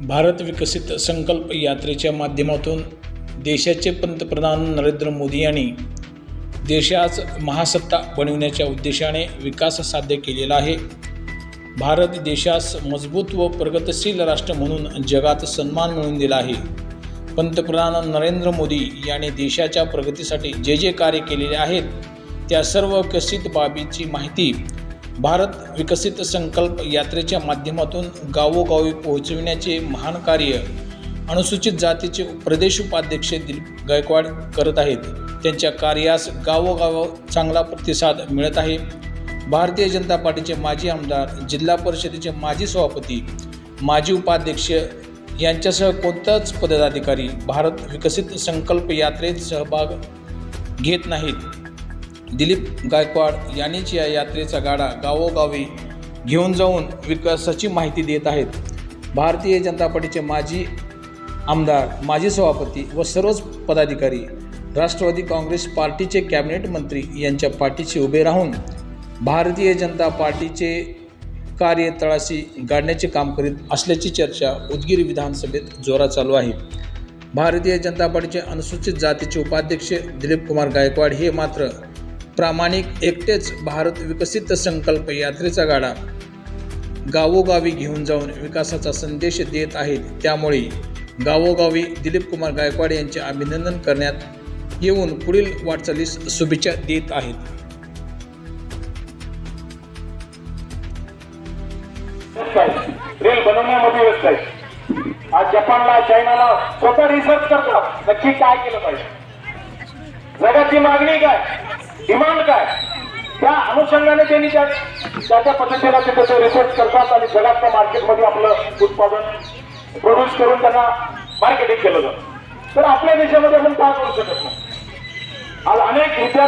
भारत विकसित संकल्प यात्रेच्या माध्यमातून देशाचे पंतप्रधान नरेंद्र मोदी यांनी देशास महासत्ता बनविण्याच्या उद्देशाने विकास साध्य केलेला आहे. भारत देशास मजबूत व प्रगतशील राष्ट्र म्हणून जगात सन्मान मिळवून दिला आहे. पंतप्रधान नरेंद्र मोदी यांनी देशाच्या प्रगतीसाठी जे जे कार्य केलेले आहेत त्या सर्व विकसित बाबीची माहिती भारत विकसित संकल्प यात्रेच्या माध्यमातून गावोगावी पोहोचविण्याचे महान कार्य अनुसूचित जातीचे प्रदेश उपाध्यक्ष दिलीप गायकवाड करत आहेत. त्यांच्या कार्यास गावोगाव चांगला प्रतिसाद मिळत आहे. भारतीय जनता पार्टीचे माजी आमदार जिल्हा परिषदेचे माजी सभापती माजी उपाध्यक्ष यांच्यासह कोणताच पदाधिकारी भारत विकसित संकल्प यात्रेत सहभाग घेत नाहीत. दिलीप गायकवाड यांनीच या यात्रेचा गाडा गावोगावी घेऊन जाऊन विकासाची माहिती देत आहेत. भारतीय जनता पार्टीचे माजी आमदार माजी सभापती व सर्वच पदाधिकारी राष्ट्रवादी काँग्रेस पार्टीचे कॅबिनेट मंत्री यांच्या पाठीशी उभे राहून भारतीय जनता पार्टीचे कार्य तळाशी गाडण्याचे काम करीत असल्याची चर्चा उदगीर विधानसभेत जोरात चालू आहे. भारतीय जनता पार्टीचे अनुसूचित जातीचे उपाध्यक्ष दिलीप कुमार गायकवाड हे मात्र प्रामाणिक एकटेच भारत विकसित संकल्प यात्रेचा गाडा. गावोगावी घेऊन जाऊन विकासाचा संदेश देत आहेत. त्यामुळे गावोगावी दिलीप कुमार गायकवाड यांचे अभिनंदन करण्यात येऊन पुढील वाटचालीस शुभेच्छा देत आहेत. व्यस्त रील बनवण्यामध्ये व्यस्त आहे. आज जपानला चायनाला स्वतः रिसर्च करतात. नक्की काय केलं पाहिजे? जगाची मागणी काय? डिमांड काय? त्या अनुषंगाने त्यांनी त्या त्या त्या पद्धतीला ते रिसर्च करतात आणि जगातल्या मार्केटमध्ये आपलं उत्पादन प्रोड्यूस करून त्यांना मार्केटिंग केलं जातं. तर आपल्या देशामध्ये आपण काय करू शकत नाही? आज अनेक विद्यार्थी